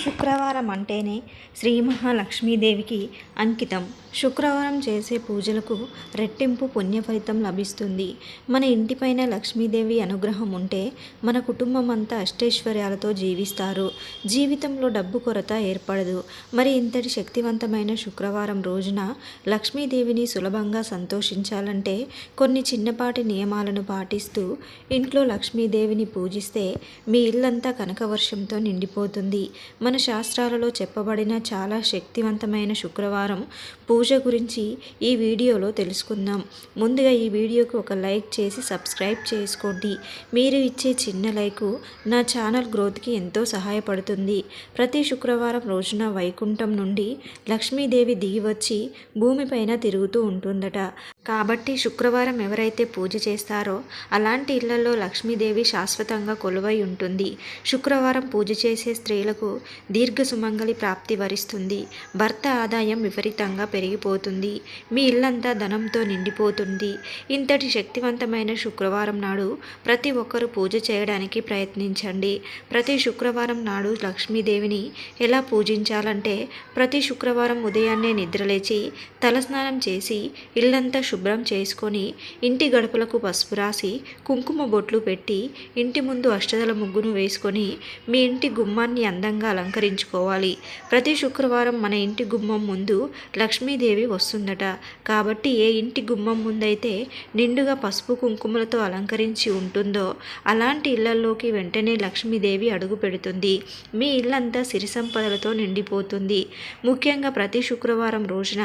శుక్రవారం అంటేనే శ్రీ మహాలక్ష్మీదేవికి అంకితం. శుక్రవారం చేసే పూజలకు రెట్టింపు పుణ్య ఫలితం లభిస్తుంది. మన ఇంటిపైన లక్ష్మీదేవి అనుగ్రహం ఉంటే మన కుటుంబం అంతా అష్టైశ్వర్యాలతో జీవిస్తారు. జీవితంలో డబ్బు కొరత ఏర్పడదు. మరి ఇంతటి శక్తివంతమైన శుక్రవారం రోజున లక్ష్మీదేవిని సులభంగా సంతోషించాలంటే కొన్ని చిన్నపాటి నియమాలను పాటిస్తూ ఇంట్లో లక్ష్మీదేవిని పూజిస్తే మీ ఇల్లంతా కనకవర్షంతో నిండిపోతుంది. మన శాస్త్రాలలో చెప్పబడిన చాలా శక్తివంతమైన శుక్రవారం పూజ గురించి ఈ వీడియోలో తెలుసుకుందాం. ముందుగా ఈ వీడియోకి ఒక లైక్ చేసి సబ్స్క్రైబ్ చేసుకోండి. మీరు ఇచ్చే చిన్న లైకు నా ఛానల్ గ్రోత్కి ఎంతో సహాయపడుతుంది. ప్రతి శుక్రవారం రోజున వైకుంఠం నుండి లక్ష్మీదేవి దిగి వచ్చి భూమిపైన తిరుగుతూ ఉంటుందట. కాబట్టి శుక్రవారం ఎవరైతే పూజ చేస్తారో అలాంటి ఇళ్ళలో లక్ష్మీదేవి శాశ్వతంగా కొలువై ఉంటుంది. శుక్రవారం పూజ చేసే స్త్రీలకు దీర్ఘ సుమంగళి ప్రాప్తి వరిస్తుంది. భర్త ఆదాయం విపరీతంగా పెరిగిపోతుంది. మీ ఇల్లంతా ధనంతో నిండిపోతుంది. ఇంతటి శక్తివంతమైన శుక్రవారం నాడు ప్రతి ఒక్కరూ పూజ చేయడానికి ప్రయత్నించండి. ప్రతి శుక్రవారం నాడు లక్ష్మీదేవిని ఎలా పూజించాలంటే ప్రతి శుక్రవారం ఉదయాన్నే నిద్రలేచి తలస్నానం చేసి ఇల్లంతా శుభ్రం చేసుకొని ఇంటి గడపలకు పసుపు రాసి కుంకుమ బొట్లు పెట్టి ఇంటి ముందు అష్టదల ముగ్గును వేసుకొని మీ ఇంటి గుమ్మాన్ని అందంగా అలంకరించుకోవాలి. ప్రతి శుక్రవారం మన ఇంటి గుమ్మం ముందు లక్ష్మీదేవి వస్తుందట. కాబట్టి ఏ ఇంటి గుమ్మం ముందైతే నిండుగా పసుపు కుంకుమలతో అలంకరించి ఉంటుందో అలాంటి ఇళ్ళలోకి వెంటనే లక్ష్మీదేవి అడుగు పెడుతుంది. మీ ఇల్లంతా సిరి సంపదలతో నిండిపోతుంది. ముఖ్యంగా ప్రతి శుక్రవారం రోజున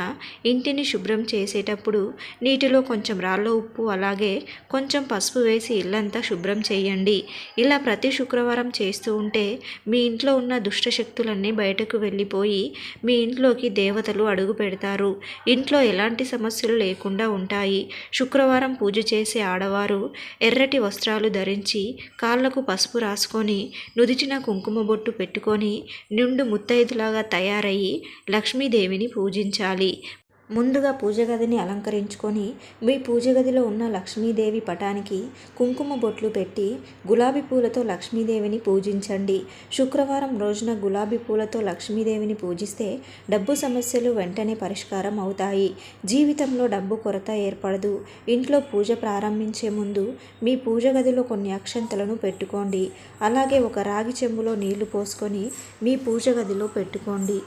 ఇంటిని శుభ్రం చేసేటప్పుడు నీటిలో కొంచెం రాళ్ళ ఉప్పు అలాగే కొంచెం పసుపు వేసి ఇల్లంతా శుభ్రం చేయండి. ఇలా ప్రతి శుక్రవారం చేస్తూ ఉంటే మీ ఇంట్లో ఉన్న దుష్టశక్తులన్నీ బయటకు వెళ్ళిపోయి మీ ఇంట్లోకి దేవతలు అడుగు పెడతారు. ఇంట్లో ఎలాంటి సమస్యలు లేకుండా ఉంటాయి. శుక్రవారం పూజ చేసే ఆడవారు ఎర్రటి వస్త్రాలు ధరించి కాళ్ళకు పసుపు రాసుకొని నుదిచిన కుంకుమ బొట్టు పెట్టుకొని నిండు ముత్తైదులాగా తయారయ్యి లక్ష్మీదేవిని పూజించాలి. ముందుగా పూజ గదిని అలంకరించుకొని మీ పూజ గదిలో ఉన్న లక్ష్మీదేవి పటానికి కుంకుమ బొట్లు పెట్టి గులాబీ పూలతో లక్ష్మీదేవిని పూజించండి. శుక్రవారం రోజున గులాబీ పూలతో లక్ష్మీదేవిని పూజిస్తే డబ్బు సమస్యలు వెంటనే పరిష్కారం అవుతాయి. జీవితంలో డబ్బు కొరత ఏర్పడదు. ఇంట్లో పూజ ప్రారంభించే ముందు మీ పూజ గదిలో కొన్ని అక్షంతలను పెట్టుకోండి. అలాగే ఒక రాగి చెంబులో నీళ్ళు పోసుకొని మీ పూజ గదిలో పెట్టుకోండి.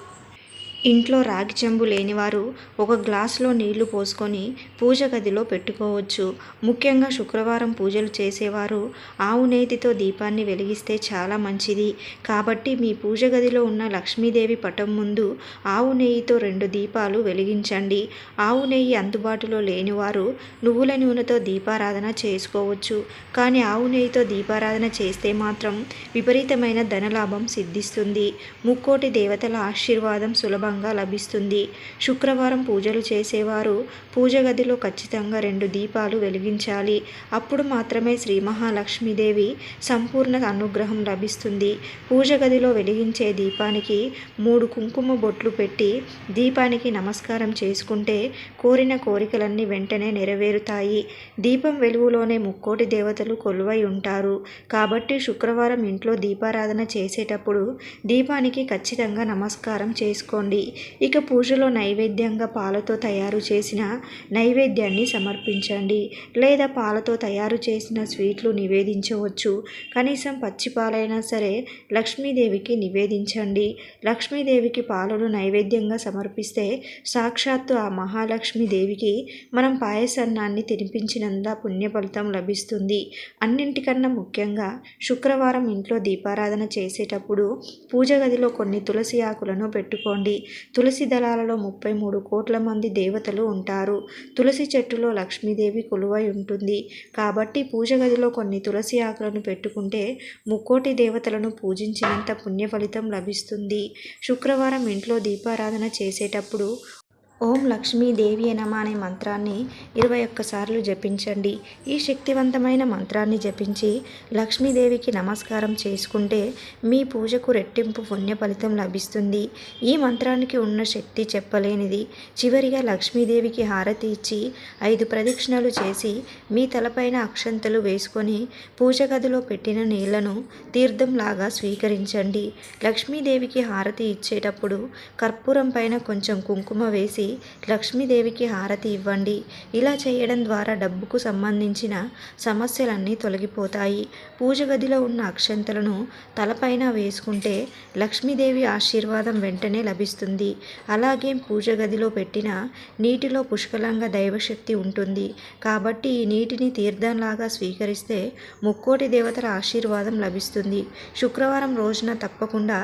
ఇంట్లో రాగి చెంబు లేనివారు ఒక గ్లాసులో నీళ్ళు పోసుకొని పూజ గదిలో పెట్టుకోవచ్చు. ముఖ్యంగా శుక్రవారం పూజలు చేసేవారు ఆవు నేతితో దీపాన్ని వెలిగిస్తే చాలా మంచిది. కాబట్టి మీ పూజ గదిలో ఉన్న లక్ష్మీదేవి పటం ముందు ఆవు నెయ్యితో రెండు దీపాలు వెలిగించండి. ఆవు నెయ్యి అందుబాటులో లేనివారు నువ్వుల నూనెతో దీపారాధన చేసుకోవచ్చు. కానీ ఆవు నెయ్యితో దీపారాధన చేస్తే మాత్రం విపరీతమైన ధనలాభం సిద్ధిస్తుంది. ముక్కోటి దేవతల ఆశీర్వాదం సులభంగా లభిస్తుంది. శుక్రవారం పూజలు చేసేవారు. పూజ గదిలో ఖచ్చితంగా రెండు దీపాలు వెలిగించాలి. అప్పుడు మాత్రమే శ్రీ మహాలక్ష్మీదేవి సంపూర్ణ అనుగ్రహం లభిస్తుంది. పూజ గదిలో వెలిగించే దీపానికి మూడు కుంకుమ బొట్లు పెట్టి దీపానికి నమస్కారం చేసుకుంటే కోరిన కోరికలన్నీ వెంటనే నెరవేరుతాయి. దీపం వెలుగులోనే ముక్కోటి దేవతలు కొలువై ఉంటారు. కాబట్టి శుక్రవారం ఇంట్లో దీపారాధన చేసేటప్పుడు దీపానికి ఖచ్చితంగా నమస్కారం చేసుకోండి. ఇక పూజలో నైవేద్యంగా పాలతో తయారు చేసిన నైవేద్యాన్ని సమర్పించండి. లేదా పాలతో తయారు చేసిన స్వీట్లు నివేదించవచ్చు. కనీసం పచ్చి పాలైనా సరే లక్ష్మీదేవికి నివేదించండి. లక్ష్మీదేవికి పాలను నైవేద్యంగా సమర్పిస్తే సాక్షాత్తు ఆ మహాలక్ష్మీదేవికి మనం పాయసన్నాన్ని తినిపించినంత పుణ్య ఫలితం లభిస్తుంది. అన్నింటికన్నా ముఖ్యంగా శుక్రవారం ఇంట్లో దీపారాధన చేసేటప్పుడు పూజ గదిలో కొన్ని తులసి ఆకులను పెట్టుకోండి. తులసి దళాలలో ముప్పై మూడు కోట్ల మంది దేవతలు ఉంటారు. తులసి చెట్టులో లక్ష్మీదేవి కొలువై ఉంటుంది. కాబట్టి పూజ గదిలో కొన్ని తులసి ఆకులను పెట్టుకుంటే ముక్కోటి దేవతలను పూజించినంత పుణ్య ఫలితం లభిస్తుంది. శుక్రవారం ఇంట్లో దీపారాధన చేసేటప్పుడు ఓం లక్ష్మీదేవి నమ అనే మంత్రాన్ని ఇరవై ఒక్కసార్లు జపించండి. ఈ శక్తివంతమైన మంత్రాన్ని జపించి లక్ష్మీదేవికి నమస్కారం చేసుకుంటే మీ పూజకు రెట్టింపు పుణ్య ఫలితం లభిస్తుంది. ఈ మంత్రానికి ఉన్న శక్తి చెప్పలేనిది. చివరిగా లక్ష్మీదేవికి హారతి ఇచ్చి ఐదు ప్రదక్షిణలు చేసి మీ తలపైన అక్షంతలు వేసుకొని పూజ గదిలో పెట్టిన నీళ్ళను తీర్థంలాగా స్వీకరించండి. లక్ష్మీదేవికి హారతి ఇచ్చేటప్పుడు కర్పూరం పైన కొంచెం కుంకుమ వేసి లక్ష్మీదేవికి హారతి ఇవ్వండి. ఇలా చేయడం ద్వారా డబ్బుకు సంబంధించిన సమస్యలన్నీ తొలగిపోతాయి. పూజ గదిలో ఉన్న అక్షంతలను తలపైన వేసుకుంటే లక్ష్మీదేవి ఆశీర్వాదం వెంటనే లభిస్తుంది. అలాగే పూజ గదిలో పెట్టిన నీటిలో పుష్కలంగా దైవశక్తి ఉంటుంది. కాబట్టి ఈ నీటిని తీర్థంలాగా స్వీకరిస్తే ముక్కోటి దేవతల ఆశీర్వాదం లభిస్తుంది. శుక్రవారం రోజున తప్పకుండా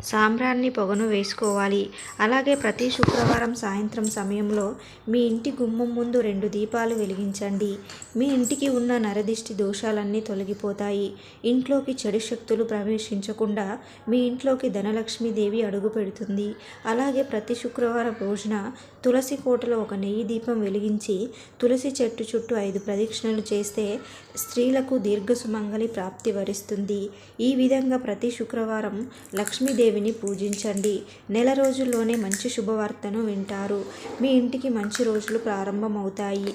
సాంబ్రాన్ని పొగను వేసుకోవాలి. అలాగే ప్రతి శుక్రవారం సాయంత్రం సమయంలో మీ ఇంటి గుమ్మం ముందు రెండు దీపాలు వెలిగించండి. మీ ఇంటికి ఉన్న నరదిష్టి దోషాలన్నీ తొలగిపోతాయి. ఇంట్లోకి చెడు శక్తులు ప్రవేశించకుండా మీ ఇంట్లోకి ధనలక్ష్మీదేవి అడుగు పెడుతుంది. అలాగే ప్రతి శుక్రవారం రోజున తులసి కోటలో ఒక నెయ్యి దీపం వెలిగించి తులసి చెట్టు చుట్టూ ఐదు ప్రదక్షిణలు చేస్తే స్త్రీలకు దీర్ఘసుమంగళి ప్రాప్తి వరిస్తుంది. ఈ విధంగా ప్రతి శుక్రవారం లక్ష్మీదేవిని పూజించండి. నెల రోజుల్లోనే మంచి శుభవార్తను వింటారు. మీ ఇంటికి మంచి రోజులు ప్రారంభమవుతాయి.